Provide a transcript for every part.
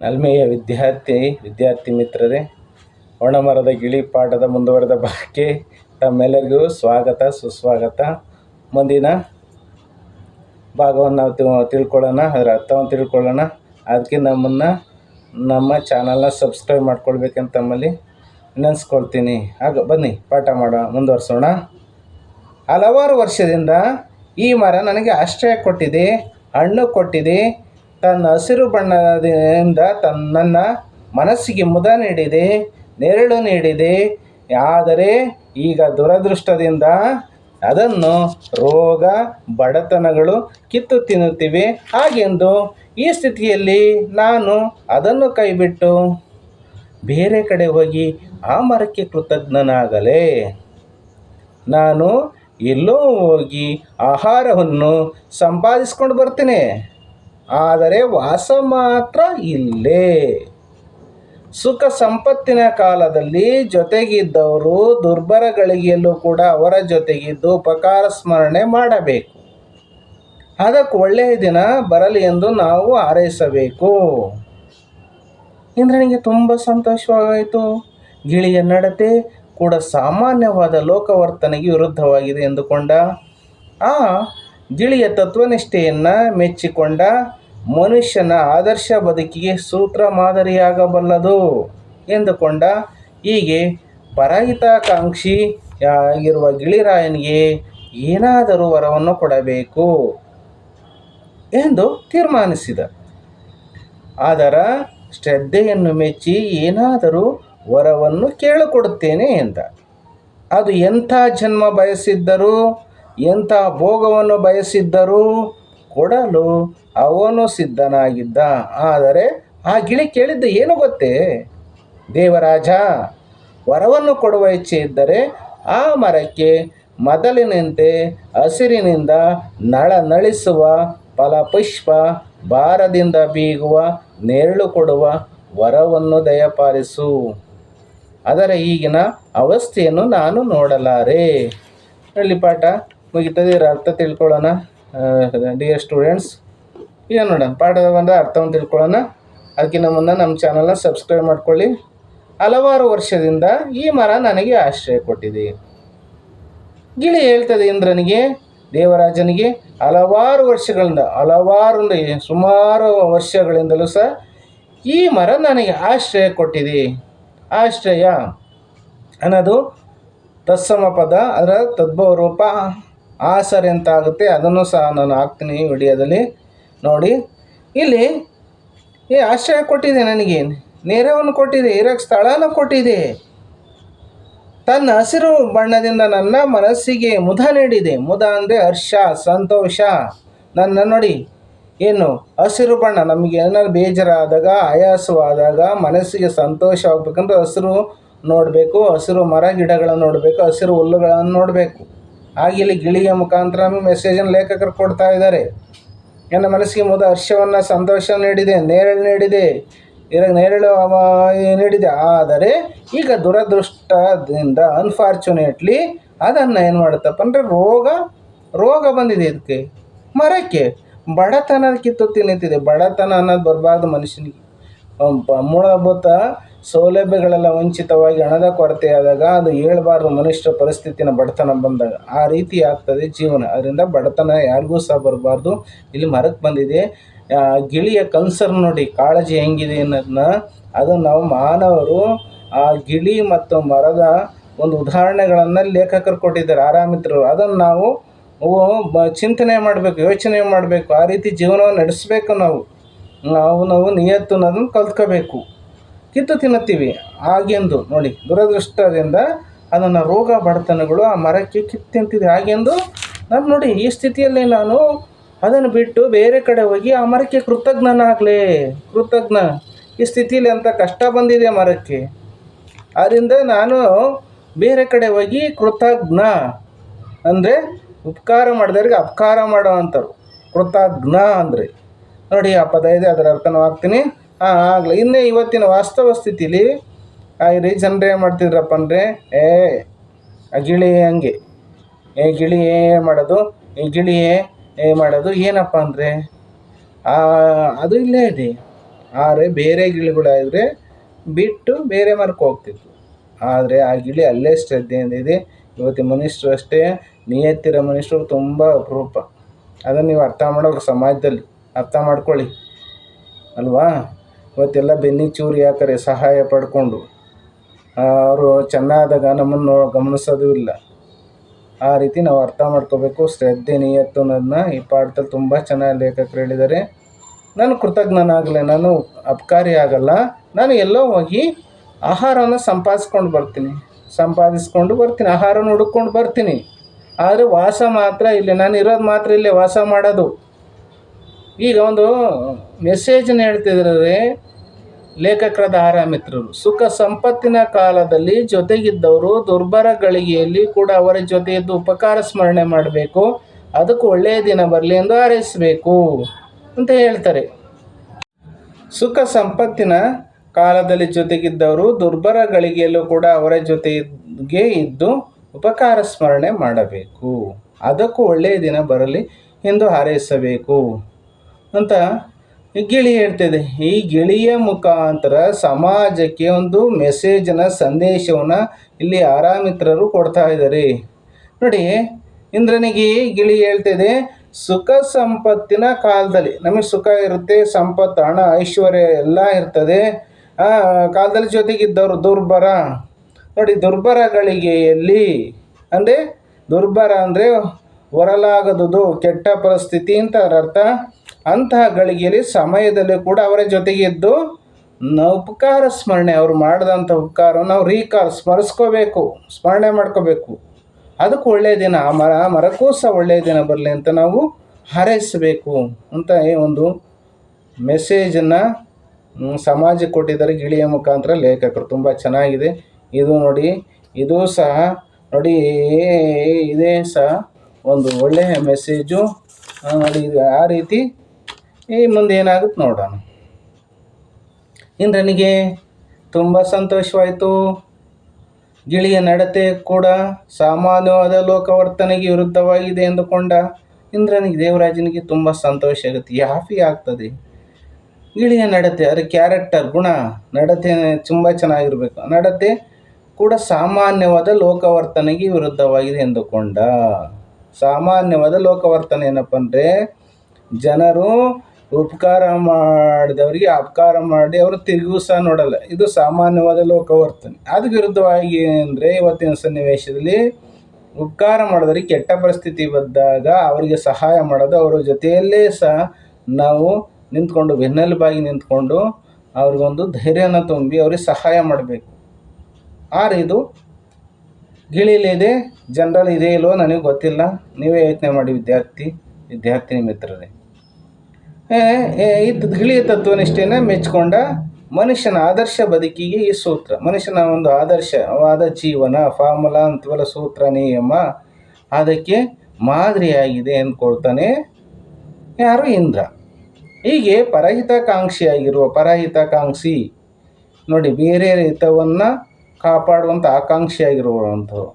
ನಲ್ಮೆಯ ವಿದ್ಯಾರ್ಥಿ ವಿದ್ಯಾರ್ಥಿ ಮಿತ್ರರೇ, ಒಣಮರದ ಗಿಳಿ ಪಾಠದ ಮುಂದುವರೆದ ಭಾಗಕ್ಕೆ ತಮ್ಮೆಲ್ಲರಿಗೂ ಸ್ವಾಗತ, ಸುಸ್ವಾಗತ. ಮುಂದಿನ ಭಾಗವನ್ನು ನಾವು ತಿಳ್ಕೊಳ್ಳೋಣ, ಅದರ ಅರ್ಥವನ್ನು ತಿಳ್ಕೊಳ್ಳೋಣ. ಅದಕ್ಕೆ ನಮ್ಮನ್ನು, ನಮ್ಮ ಚಾನಲ್ನ ಸಬ್ಸ್ಕ್ರೈಬ್ ಮಾಡ್ಕೊಳ್ಬೇಕಂತ ತಮ್ಮಲ್ಲಿ ನೆನೆಸ್ಕೊಳ್ತೀನಿ. ಆಗ ಬನ್ನಿ, ಪಾಠ ಮಾಡೋಣ, ಮುಂದುವರ್ಸೋಣ. ಹಲವಾರು ವರ್ಷದಿಂದ ಈ ಮರ ನನಗೆ ಆಶ್ರಯ ಕೊಟ್ಟಿದೆ, ಹಣ್ಣು ಕೊಟ್ಟಿದೆ ತನ್ನ ಹಸಿರು ಬಣ್ಣದಿಂದ ತನ್ನ ಮನಸ್ಸಿಗೆ ಮುದ ನೀಡಿದೆ, ನೆರಳು ನೀಡಿದೆ. ಆದರೆ ಈಗ ದುರದೃಷ್ಟದಿಂದ ಅದನ್ನು ರೋಗ, ಬಡತನಗಳು ಕಿತ್ತು ತಿನ್ನುತ್ತಿವೆ. ಹಾಗೆಂದು ಈ ಸ್ಥಿತಿಯಲ್ಲಿ ನಾನು ಅದನ್ನು ಕೈಬಿಟ್ಟು ಬೇರೆ ಕಡೆ ಹೋಗಿ ಆ ಮರಕ್ಕೆ ಕೃತಜ್ಞನಾಗಲೇ. ನಾನು ಎಲ್ಲೋ ಹೋಗಿ ಆಹಾರವನ್ನು ಸಂಪಾದಿಸ್ಕೊಂಡು ಬರ್ತೀನಿ. ಆದರೆ ವಾಸ ಮಾತ್ರ ಇಲ್ಲೇ. ಸುಖ ಸಂಪತ್ತಿನ ಕಾಲದಲ್ಲಿ ಜೊತೆಗಿದ್ದವರು ದುರ್ಬಲಗಳಿಗೆಲ್ಲೂ ಕೂಡ ಅವರ ಜೊತೆಗಿದ್ದು ಉಪಕಾರ ಸ್ಮರಣೆ ಮಾಡಬೇಕು. ಅದಕ್ಕೆ ಒಳ್ಳೆಯ ದಿನ ಬರಲಿ ಎಂದು ನಾವು ಹಾರೈಸಬೇಕು. ಇಂದ್ರನಿಗೆ ತುಂಬ ಸಂತೋಷವಾಯಿತು ಗಿಳಿಯ ನಡತೆ ಕೂಡ ಸಾಮಾನ್ಯವಾದ ಲೋಕವರ್ತನೆಗೆ ವಿರುದ್ಧವಾಗಿದೆ ಎಂದುಕೊಂಡ. ಆ ಗಿಳಿಯ ತತ್ವನಿಷ್ಠೆಯನ್ನು ಮೆಚ್ಚಿಕೊಂಡ ಮನುಷ್ಯನ ಆದರ್ಶ ಬದುಕಿಗೆ ಸೂತ್ರ ಮಾದರಿಯಾಗಬಲ್ಲದು ಎಂದುಕೊಂಡ ಹೀಗೆ ಪರಹಿತಾಕಾಂಕ್ಷಿ ಆಗಿರುವ ಗಿಳಿರಾಯನಿಗೆ ಏನಾದರೂ ವರವನ್ನು ಕೊಡಬೇಕು ಎಂದು ತೀರ್ಮಾನಿಸಿದ. ಅದರ ಶ್ರದ್ಧೆಯನ್ನು ಮೆಚ್ಚಿ ಏನಾದರೂ ವರವನ್ನು ಕೇಳಿಕೊಡುತ್ತೇನೆ ಎಂದ. ಅದು ಎಂಥ ಜನ್ಮ ಬಯಸಿದ್ದರೂ ಎಂಥ ಭೋಗವನ್ನು ಬಯಸಿದ್ದರೂ ಕೊಡಲು ಅವನು ಸಿದ್ಧನಾಗಿದ್ದ. ಆದರೆ ಆ ಗಿಳಿ ಕೇಳಿದ್ದು ಏನು ಗೊತ್ತೇ? ದೇವರಾಜ, ವರವನ್ನು ಕೊಡುವ ಇಚ್ಛೆ ಇದ್ದರೆ ಆ ಮರಕ್ಕೆ ಮೊದಲಿನಂತೆ ಹಸಿರಿನಿಂದ ನಳನಳಿಸುವ ಫಲಪುಷ್ಪ ಭಾರದಿಂದ ಬೀಗುವ, ನೆರಳು ಕೊಡುವ ವರವನ್ನು ದಯಪಾಲಿಸು. ಅದರ ಈಗಿನ ಅವಸ್ಥೆಯನ್ನು ನಾನು ನೋಡಲಾರೆ. ಇಲ್ಲಿ ಪಾಠ ಮುಗಿತದೆ ಇದರ ಅರ್ಥ ತಿಳ್ಕೊಳ್ಳೋಣ. ಡಿಯರ್ ಸ್ಟೂಡೆಂಟ್ಸ್ ಈಗ ನೋಡೋಣ, ಪಾಠದ ಒಂದು ಅರ್ಥವನ್ನು ತಿಳ್ಕೊಳ್ಳೋಣ. ಅದಕ್ಕಿಂತ ಮುನ್ನ ನಮ್ಮ ಚಾನಲ್ನ ಸಬ್ಸ್ಕ್ರೈಬ್ ಮಾಡ್ಕೊಳ್ಳಿ. ಹಲವಾರು ವರ್ಷದಿಂದ ಈ ಮರ ನನಗೆ ಆಶ್ರಯ ಕೊಟ್ಟಿದೆ. ಗಿಳಿ ಹೇಳ್ತದೆ ಇಂದ್ರನಿಗೆ, ದೇವರಾಜನಿಗೆ, ಹಲವಾರು ವರ್ಷಗಳಿಂದ ಹಲವಾರು ಸುಮಾರು ವರ್ಷಗಳಿಂದಲೂ ಸಹ ಈ ಮರ ನನಗೆ ಆಶ್ರಯ ಕೊಟ್ಟಿದೆ. ಆಶ್ರಯ ಅನ್ನೋದು ತತ್ಸಮ ಪದ, ಅದರ ತದ್ಭವ ರೂಪ. ಆಸರೆ ಅಂತ ಆಗುತ್ತೆ ಅದನ್ನು ಸಹ ನಾನು ಹಾಕ್ತೀನಿ ವಿಡಿಯೋದಲ್ಲಿ. ನೋಡಿ, ಇಲ್ಲಿ ಈ ಆಶ್ರಯ ಕೊಟ್ಟಿದೆ ನನಗೆ. ನೆರವನ್ನು ಕೊಟ್ಟಿದೆ ಇರೋಕ್ಕೆ ಸ್ಥಳನ ಕೊಟ್ಟಿದೆ. ತನ್ನ ಹಸಿರು ಬಣ್ಣದಿಂದ ನನ್ನ ಮನಸ್ಸಿಗೆ ಮುದ ನೀಡಿದೆ. ಮುದ ಅಂದರೆ ಹರ್ಷ, ಸಂತೋಷ. ನನ್ನ ನೋಡಿ, ಏನು, ಹಸಿರು ಬಣ್ಣ. ನಮಗೆ ಏನಾದ್ರು ಬೇಜಾರಾದಾಗ, ಆಯಾಸವಾದಾಗ ಮನಸ್ಸಿಗೆ ಸಂತೋಷ ಆಗ್ಬೇಕಂದ್ರೆ ಹಸಿರು ನೋಡಬೇಕು, ಹಸಿರು ಮರ ಗಿಡಗಳನ್ನು ನೋಡಬೇಕು, ಹಸಿರು ಹುಲ್ಲುಗಳನ್ನು ನೋಡಬೇಕು. ಹಾಗೆ ಇಲ್ಲಿ ಗಿಳಿಯ ಮುಖಾಂತರ ಮೆಸೇಜನ್ನು ಲೇಖಕರು ಕೊಡ್ತಾ ಇದ್ದಾರೆ. ನನ್ನ ಮನಸ್ಸಿಗೆ ಮೊದಲು ಹರ್ಷವನ್ನು ಸಂತೋಷ ನೀಡಿದೆ, ನೇರಳು ನೀಡಿದೆ, ಇರ, ನೇರಳು ನೀಡಿದೆ. ಆದರೆ ಈಗ ದುರದೃಷ್ಟದಿಂದ ಅನ್ಫಾರ್ಚುನೇಟ್ಲಿ ಅದನ್ನು ಏನು ಮಾಡುತ್ತಪ್ಪ ಅಂದರೆ ರೋಗ ರೋಗ ಬಂದಿದೆ ಇದಕ್ಕೆ. ಮರಕ್ಕೆ. ಬಡತನ ಕಿತ್ತು ನಿಂತಿದೆ. ಬಡತನ ಅನ್ನೋದು ಬರಬಾರ್ದು ಮನುಷ್ಯನಿಗೆ. ಮೂಲಭೂತ ಸೌಲಭ್ಯಗಳೆಲ್ಲ ವಂಚಿತವಾಗಿ ಹಣದ ಕೊರತೆ ಆದಾಗ ಅದು ಹೇಳ್ಬಾರ್ದು ಮನುಷ್ಯರ ಪರಿಸ್ಥಿತಿನ ಬಡತನ ಬಂದಾಗ. ಆ ರೀತಿ ಆಗ್ತದೆ ಜೀವನ. ಅದರಿಂದ ಬಡತನ ಯಾರಿಗೂ ಸಹ ಬರಬಾರ್ದು. ಇಲ್ಲಿ ಮರಕ್ಕೆ ಬಂದಿದೆ. ಗಿಳಿಯ ಕನ್ಸರ್ನ್ ನೋಡಿ, ಕಾಳಜಿ ಹೆಂಗಿದೆ ಅನ್ನೋದನ್ನ ಅದು ನಾವು ಮಾನವರು, ಆ ಗಿಳಿ ಮತ್ತು ಮರದ ಒಂದು ಉದಾಹರಣೆಗಳನ್ನು ಲೇಖಕರು ಕೊಟ್ಟಿದ್ದಾರೆ, ಆರಾಮಿತ್ರರು. ಅದನ್ನು ನಾವು ಚಿಂತನೆ ಮಾಡಬೇಕು, ಯೋಚನೆ ಮಾಡಬೇಕು, ಆ ರೀತಿ ಜೀವನವನ್ನು ನಡೆಸಬೇಕು ನಾವು. ನಾವು ನಾವು ನಿಯತ್ತು ಅನ್ನೋದನ್ನು ಕಲ್ತ್ಕೋಬೇಕು. ಕಿತ್ತು ತಿನ್ನುತ್ತೀವಿ. ಹಾಗೆಂದು ನೋಡಿ, ದುರದೃಷ್ಟದಿಂದ ಅದನ್ನು ರೋಗ ಬಡತನಗಳು ಆ ಮರಕ್ಕೆ ಕಿತ್ತು ತಿಂತಿದೆ ಹಾಗೆಂದು ನಾನು ನೋಡಿ ಈ ಸ್ಥಿತಿಯಲ್ಲಿ ನಾನು ಅದನ್ನು ಬಿಟ್ಟು ಬೇರೆ ಕಡೆ ಹೋಗಿ ಆ ಮರಕ್ಕೆ ಕೃತಜ್ಞನಾಗಲೇ ಕೃತಜ್ಞ. ಈ ಸ್ಥಿತಿಯಲ್ಲಿ ಅಂತ ಕಷ್ಟ ಬಂದಿದೆ ಮರಕ್ಕೆ. ಆದ್ದರಿಂದ ನಾನು ಬೇರೆ ಕಡೆ ಹೋಗಿ ಕೃತಜ್ಞ. ಅಂದರೆ ಉಪಕಾರ ಮಾಡಿದವ್ರಿಗೆ ಅಪಕಾರ ಮಾಡೋ ಅಂಥವ್ರು. ಕೃತಜ್ಞ ಅಂದರೆ. ನೋಡಿ, ಆ ಪದ ಇದೆ, ಅದರ ಅರ್ಥನೂ ಹಾಕ್ತೀನಿ. ಆಗಲಿ. ಇನ್ನೇ ಇವತ್ತಿನ ವಾಸ್ತವ ಸ್ಥಿತಿಲಿ ರೀ ಜನರು ಏನು ಮಾಡ್ತಿದ್ರಪ್ಪ ಅಂದರೆ, ಏ ಗಿಳಿ ಹಂಗೆ. ಏ, ಗಿಳಿ ಏ ಮಾಡೋದು, ಈ ಗಿಳಿ ಏ ಮಾಡೋದು ಏನಪ್ಪ ಅಂದರೆ ಅದು ಇಲ್ಲೇ ಇದೆ. ಆದರೆ ಬೇರೆ ಗಿಳಿಗಳಾದರೆ ಬಿಟ್ಟು ಬೇರೆ ಮರಕ್ಕೆ ಹೋಗ್ತಿತ್ತು. ಆದರೆ ಆ ಗಿಳಿ ಅಲ್ಲೇ ಶ್ರದ್ಧೆಯಿಂದ ಇದೆ. ಇವತ್ತಿನ ಮನುಷ್ಯರು ಅಷ್ಟೇ, ನಿಯತ್ತಿರೋ ಮನುಷ್ಯರು ತುಂಬ ಅಪರೂಪ. ಅದನ್ನು ನೀವು ಅರ್ಥ ಮಾಡೋ ಸಮಾಜದಲ್ಲಿ. ಅರ್ಥ ಮಾಡ್ಕೊಳ್ಳಿ. ಅಲ್ವಾ? ಇವತ್ತೆಲ್ಲ ಬೆನ್ನಿ ಚೂರಿ ಹಾಕರೆ ಸಹಾಯ ಪಡ್ಕೊಂಡು ಅವರು ಚೆನ್ನಾದಾಗ ನಮ್ಮನ್ನು ಗಮನಿಸೋದು ಇಲ್ಲ. ಆ ರೀತಿ ನಾವು ಅರ್ಥ ಮಾಡ್ಕೋಬೇಕು. ಶ್ರದ್ಧೆ, ನಿಯತ್ತು ಅನ್ನೋದನ್ನ ಈ ಪಾಠದಲ್ಲಿ ತುಂಬ ಚೆನ್ನಾಗಿ ಲೇಖಕರು ಹೇಳಿದ್ದಾರೆ. ನಾನು ಕೃತಜ್ಞನಾಗಲೆ, ನಾನು ಅಪಕಾರಿ ಆಗಲ್ಲ. ನಾನು ಎಲ್ಲೋ ಹೋಗಿ ಆಹಾರವನ್ನು ಸಂಪಾದಿಸ್ಕೊಂಡು ಬರ್ತೀನಿ. ಸಂಪಾದಿಸ್ಕೊಂಡು ಬರ್ತೀನಿ, ಆಹಾರನ ಹುಡುಕೊಂಡು ಬರ್ತೀನಿ. ಆದರೆ ವಾಸ ಮಾತ್ರ ಇಲ್ಲಿ. ನಾನು ಇರೋದು ಮಾತ್ರ ಇಲ್ಲೇ ವಾಸ ಮಾಡೋದು. ಈಗ ಒಂದು ಮೆಸೇಜನ್ನು ಹೇಳ್ತಿದ್ದಾರೆ. ಲೇಖಕರಾದ ದಾರ ಮಿತ್ರರು, ಸುಖ ಸಂಪತ್ತಿನ ಕಾಲದಲ್ಲಿ ಜೊತೆಗಿದ್ದವರು ದುರ್ಬರ ಗಳಿಗೆಯಲ್ಲಿ ಕೂಡ ಅವರ ಜೊತೆ ಉಪಕಾರ ಸ್ಮರಣೆ ಮಾಡಬೇಕು. ಅದಕ್ಕೆ ಒಳ್ಳೆಯ ದಿನ ಬರಲಿ ಎಂದು ಹಾರೈಸಬೇಕು ಅಂತ ಹೇಳ್ತಾರೆ. ಸುಖ ಸಂಪತ್ತಿನ ಕಾಲದಲ್ಲಿ ಜೊತೆಗಿದ್ದವರು ದುರ್ಬರ ಗಳಿಗೆಯಲ್ಲೂ ಕೂಡ ಅವರ ಜೊತೆಗೆ ಇದ್ದು ಉಪಕಾರ ಸ್ಮರಣೆ ಮಾಡಬೇಕು. ಅದಕ್ಕೂ ಒಳ್ಳೆಯ ದಿನ ಬರಲಿ ಎಂದು ಹಾರೈಸಬೇಕು ಅಂತ ಗಿಳಿ ಹೇಳ್ತಿದೆ, ಈ ಗಿಳಿಯ ಮುಖಾಂತರ ಸಮಾಜಕ್ಕೆ ಒಂದು ಮೆಸೇಜನ ಸಂದೇಶವನ್ನು ಇಲ್ಲಿ ಆರಾಮಿತ್ರರು ಕೊಡ್ತಾ ಇದ್ದಾರೆ. ನೋಡಿ, ಇಂದ್ರನಿಗೆ ಗಿಳಿ ಹೇಳ್ತಿದೆ, ಸುಖ ಸಂಪತ್ತಿನ ಕಾಲದಲ್ಲಿ ನಮಗೆ ಸುಖ ಇರುತ್ತೆ, ಸಂಪತ್ತು, ಹಣ, ಐಶ್ವರ್ಯ ಎಲ್ಲ ಇರ್ತದೆ. ಆ, ಕಾಲದಲ್ಲಿ ಜೊತೆಗಿದ್ದವರು ದುರ್ಬರ. ನೋಡಿ ದುರ್ಬರ ಗಳಿಗೆಯಲ್ಲಿ ಅಂದರೆ ದುರ್ಬರ ಅಂದರೆ ಹೊರಲಾಗದುದು, ಕೆಟ್ಟ ಪರಿಸ್ಥಿತಿ ಅಂತ ಅದರ ಅರ್ಥ. ಅಂತಹ ಗಳಿಗೆಯಲ್ಲಿ ಸಮಯದಲ್ಲಿ ಕೂಡ ಅವರ ಜೊತೆಗೆ ಇದ್ದು ನ ಉಪಕಾರ ಸ್ಮರಣೆ, ಅವರು ಮಾಡಿದಂಥ ಉಪಕಾರವನ್ನು ನಾವು ರೀಕಾಲ್ ಸ್ಮರಿಸ್ಕೋಬೇಕು, ಸ್ಮರಣೆ ಮಾಡ್ಕೋಬೇಕು. ಅದಕ್ಕೆ ಒಳ್ಳೆಯ ದಿನ, ಆ ಮರ ಮರಕ್ಕೂ ಸಹ ಒಳ್ಳೆಯ ದಿನ ಬರಲಿ ಅಂತ ನಾವು ಹಾರೈಸಬೇಕು ಅಂತ ಈ ಒಂದು ಮೆಸೇಜನ್ನು ಸಮಾಜಕ್ಕೆ ಕೊಟ್ಟಿದ್ದಾರೆ ಗಿಳಿಯ ಮುಖಾಂತರ ಲೇಖಕರು. ತುಂಬ ಚೆನ್ನಾಗಿದೆ. ಇದು ನೋಡಿ, ಇದು ಸಹ ನೋಡಿ ಇದೇ ಸಹ ಒಂದು ಒಳ್ಳೆಯ ಮೆಸೇಜು ನೋಡಿ ಆ ರೀತಿ ಈ ಮುಂದೆ ಏನಾಗುತ್ತೆ ನೋಡೋಣ. ಇಂದ್ರನಿಗೆ ತುಂಬ ಸಂತೋಷವಾಯಿತು. ಗಿಳಿಯ ನಡತೆ ಕೂಡ ಸಾಮಾನ್ಯವಾದ ಲೋಕವರ್ತನೆಗೆ ವಿರುದ್ಧವಾಗಿದೆ ಎಂದುಕೊಂಡ ಇಂದ್ರನಿಗೆ ದೇವರಾಜನಿಗೆ ತುಂಬ ಸಂತೋಷ ಆಗುತ್ತೆ. ಯಾಫಿ ಆಗ್ತದೆ. ಗಿಳಿಯ ನಡತೆ ಅದರ ಕ್ಯಾರೆಕ್ಟರ್ ಗುಣ, ನಡತೆ ತುಂಬ ಚೆನ್ನಾಗಿರಬೇಕು. ನಡತೆ ಕೂಡ ಸಾಮಾನ್ಯವಾದ ಲೋಕವರ್ತನೆಗೆ ವಿರುದ್ಧವಾಗಿದೆ ಎಂದುಕೊಂಡ. ಸಾಮಾನ್ಯವಾದ ಲೋಕವರ್ತನೆ ಏನಪ್ಪ ಅಂದರೆ ಜನರು ಉಪಕಾರ ಮಾಡಿದವರಿಗೆ ಅಪಕಾರ ಮಾಡಿ ಅವರು ತಿರುಗೂ ಸಹ ನೋಡಲ್ಲ. ಇದು ಸಾಮಾನ್ಯವಾದ ಲೋಕವರ್ತನೆ. ಅದಕ್ಕೆ ವಿರುದ್ಧವಾಗಿ ಅಂದರೆ ಇವತ್ತಿನ ಸನ್ನಿವೇಶದಲ್ಲಿ ಉಪಕಾರ ಮಾಡಿದವರಿಗೆ ಕೆಟ್ಟ ಪರಿಸ್ಥಿತಿ ಬಂದಾಗ ಅವರಿಗೆ ಸಹಾಯ ಮಾಡೋದು ಅವರ ಜೊತೆಯಲ್ಲೇ ಸಹ ನಾವು ನಿಂತ್ಕೊಂಡು ಬೆನ್ನೆಲುಬಾಗಿ ನಿಂತ್ಕೊಂಡು ಅವ್ರಿಗೊಂದು ಧೈರ್ಯನ ತುಂಬಿ ಅವ್ರಿಗೆ ಸಹಾಯ ಮಾಡಬೇಕು. ಆದ್ರೆ ಇದು ಗಿಳಿಲಿದೆ ಜನರಲ್ ಇದೆ ಇಲ್ವೋ ನನಗೆ ಗೊತ್ತಿಲ್ಲ. ನೀವೇ ಯೋಚನೆ ಮಾಡಿ ವಿದ್ಯಾರ್ಥಿ, ವಿದ್ಯಾರ್ಥಿನಿ ಮಿತ್ರರೇ. ಇದು ಗಿಳಿಯ ತತ್ವನಿಷ್ಠೆಯನ್ನು ಮೆಚ್ಕೊಂಡ ಮನುಷ್ಯನ ಆದರ್ಶ ಬದುಕಿಗೆ ಈ ಸೂತ್ರ. ಮನುಷ್ಯನ ಒಂದು ಆದರ್ಶವಾದ ಜೀವನ, ಫಾರ್ಮುಲಾ ಅಂತೀವಲ್ಲ ಸೂತ್ರ ನಿಯಮ, ಅದಕ್ಕೆ ಮಾದರಿಯಾಗಿದೆ ಅಂದ್ಕೊಳ್ತಾನೆ ಯಾರು ಇಂದ್ರ. ಹೀಗೆ ಪರಹಿತಾಕಾಂಕ್ಷಿಯಾಗಿರುವ, ಪರಹಿತಾಕಾಂಕ್ಷಿ, ನೋಡಿ ಬೇರೆ ಹಿತವನ್ನು ಕಾಪಾಡುವಂಥ ಆಕಾಂಕ್ಷಿಯಾಗಿರುವಂಥವು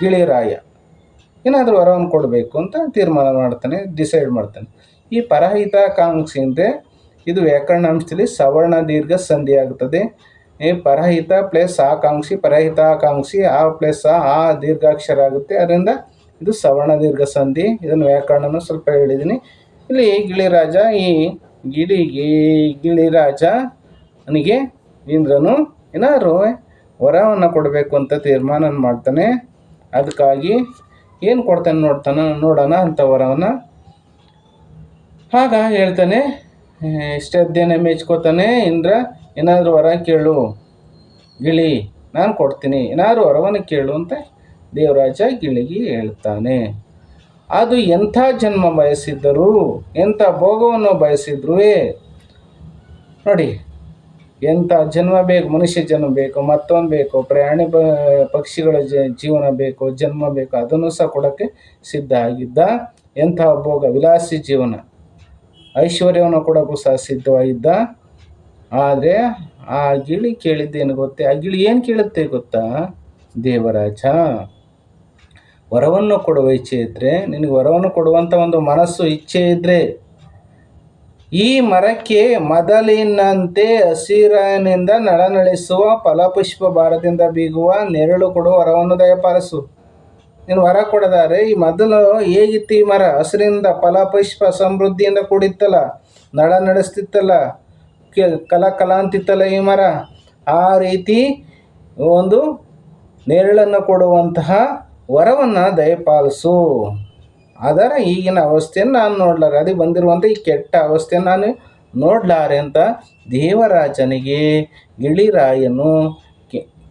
ಗಿಳಿರಾಯ ಏನಾದರೂ ವರವನ್ನು ಕೊಡಬೇಕು ಅಂತ ತೀರ್ಮಾನ ಮಾಡ್ತಾನೆ ಡಿಸೈಡ್ ಮಾಡ್ತಾನೆ. ಈ ಪರಹಿತಾಕಾಂಕ್ಷಿಯಿಂದ ಇದು ವ್ಯಾಕರಣಾಂಶದಲ್ಲಿ ಸವರ್ಣ ದೀರ್ಘ ಸಂಧಿ ಆಗುತ್ತದೆ ಈ ಪರಹಿತ ಪ್ಲಸ್ ಆಕಾಂಕ್ಷಿ ಪರಹಿತಾಕಾಂಕ್ಷಿ ಆ ಪ್ಲಸ್ ಆ ಆ ದೀರ್ಘಾಕ್ಷರ ಆಗುತ್ತೆ. ಅದರಿಂದ ಇದು ಸವರ್ಣ ದೀರ್ಘ ಸಂಧಿ. ಇದನ್ನು ವ್ಯಾಕರಣನ ಸ್ವಲ್ಪ ಹೇಳಿದ್ದೀನಿ. ಇಲ್ಲಿ ಗಿಳಿರಾಜ, ಈ ಗಿಳಿಗೆ ಗಿಳಿರಾಜ ನನಗೆ ಇಂದ್ರನು ಏನಾದ್ರು ವರವನ್ನು ಕೊಡಬೇಕು ಅಂತ ತೀರ್ಮಾನ ಮಾಡ್ತಾನೆ. ಅದಕ್ಕಾಗಿ ಏನು ಕೊಡ್ತಾನೆ ನೋಡ್ತಾನೆ, ನೋಡೋಣ ಅಂತ ವರವನ್ನು ಆಗ ಹೇಳ್ತಾನೆ ಶ್ರದ್ಧೆನ ಮೆಚ್ಕೋತಾನೆ, ಇಂದ್ರ, ಏನಾದರೂ ವರ ಕೇಳು. ಗಿಳಿ, ನಾನು ಕೊಡ್ತೀನಿ. ಏನಾದರೂ ವರವನ್ನು ಕೇಳು ಅಂತ ದೇವರಾಜ ಗಿಳಿಗೆ ಹೇಳ್ತಾನೆ. ಅದು ಎಂಥ ಜನ್ಮ ಬಯಸಿದ್ದರೂ, ಎಂಥ ಭೋಗವನ್ನು ಬಯಸಿದ್ರೂ ನೋಡಿ, ಎಂಥ ಜನ್ಮ ಬೇಕು, ಮನುಷ್ಯ ಜನ್ಮ ಬೇಕು, ಮತ್ತೊಂದು ಬೇಕು, ಪ್ರಾಣಿ ಬ ಪಕ್ಷಿಗಳ ಜೀವನ ಬೇಕು, ಜನ್ಮ ಬೇಕು, ಅದನ್ನು ಸಹ ಕೊಡೋಕ್ಕೆ ಸಿದ್ಧ ಆಗಿದ್ದ ಎಂಥ ಭೋಗ, ವಿಲಾಸಿ ಜೀವನ. ಐಶ್ವರ್ಯವನ್ನು ಕೊಡೋಕ್ಕೂ ಸಹ ಸಿದ್ಧವಾಗಿದ್ದ. ಆದರೆ ಆ ಗಿಳಿ ಕೇಳಿದ್ದೇನು ಗೊತ್ತೇ? ಆ ಗಿಳಿ ಏನು ಕೇಳುತ್ತೆ ಗೊತ್ತಾ? ದೇವರಾಜ, ವರವನ್ನು ಕೊಡುವ ಇಚ್ಛೆ ಇದ್ದರೆ ನಿನಗೆ ವರವನ್ನು ಕೊಡುವಂಥ ಒಂದು ಮನಸ್ಸು ಇಚ್ಛೆ ಇದ್ದರೆ ಈ ಮರಕ್ಕೆ ಮೊದಲಿನಂತೆ ಹಸಿರನಿಂದ ನಳನಳಿಸುವ ಫಲಪುಷ್ಪ ಭಾರದಿಂದ ಬೀಗುವ ನೆರಳು ಕೊಡುವ ವರವನ್ನು ದಯಪಾಲಿಸು. ನೀನು ವರ ಕೊಡದಾರೆ, ಈ ಮೊದಲು ಹೇಗಿತ್ತು ಈ ಮರ, ಹಸಿರಿಂದ ಫಲಪುಷ್ಪ ಸಮೃದ್ಧಿಯಿಂದ ಕೂಡಿತ್ತಲ್ಲ, ನಳ ನಡೆಸ್ತಿತ್ತಲ್ಲ ಕಲಾ ಕಲಾ ಅಂತಿತ್ತಲ್ಲ ಈ ಮರ. ಆ ರೀತಿ ಒಂದು ನೆರಳನ್ನು ಕೊಡುವಂತಹ ವರವನ್ನು ದಯಪಾಲಿಸು. ಅದರ ಈಗಿನ ಅವಸ್ಥೆಯನ್ನು ನಾನು ನೋಡ್ಲಾರೆ. ಅದಕ್ಕೆ ಬಂದಿರುವಂಥ ಈ ಕೆಟ್ಟ ಅವಸ್ಥೆಯನ್ನು ನಾನು ನೋಡ್ಲಾರೆ ಅಂತ ದೇವರಾಜನಿಗೆ ಗಿಳಿರಾಯನು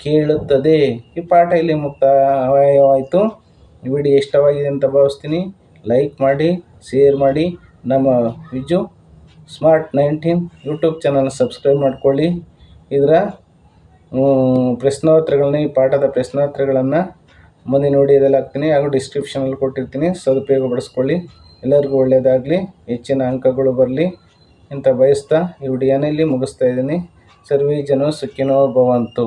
ಕೇಳುತ್ತದೆ. ಈ ಪಾಠ ಇಲ್ಲಿ ಮುಕ್ತಾಯವಾಯಿತು. ಈ ವಿಡಿಯೋ ಇಷ್ಟವಾಗಿದೆ ಅಂತ ಭಾವಿಸ್ತೀನಿ. ಲೈಕ್ ಮಾಡಿ ಶೇರ್ ಮಾಡಿ. ನಮ್ಮ Viju smart nineteen YouTube channel subscribe ಮಾಡಿಕೊಳ್ಳಿ. ಇದರ ಪ್ರಶ್ನೋತ್ತರಗಳನ್ನ, ಈ ಪಾಠದ ಪ್ರಶ್ನೋತ್ತರಗಳನ್ನು ಮುಂದೆ ನೋಡಿ ಹಾಕ್ತೀನಿ. ಹಾಗೂ ಡಿಸ್ಕ್ರಿಪ್ಷನಲ್ಲಿ ಕೊಟ್ಟಿರ್ತೀನಿ. ಸದುಪಯೋಗ ಪಡಿಸ್ಕೊಳ್ಳಿ ಎಲ್ಲರಿಗೂ ಒಳ್ಳೆಯದಾಗಲಿ. ಹೆಚ್ಚಿನ ಅಂಕಗಳು ಬರಲಿ ಅಂತ ಬಯಸ್ತಾ ಈ ವಿಡಿಯೋನ ಇಲ್ಲಿ ಮುಗಿಸ್ತಾ ಇದ್ದೀನಿ. ಸರ್ವೇ ಜನ ಸುಖಿನೋ ಭವಂತು.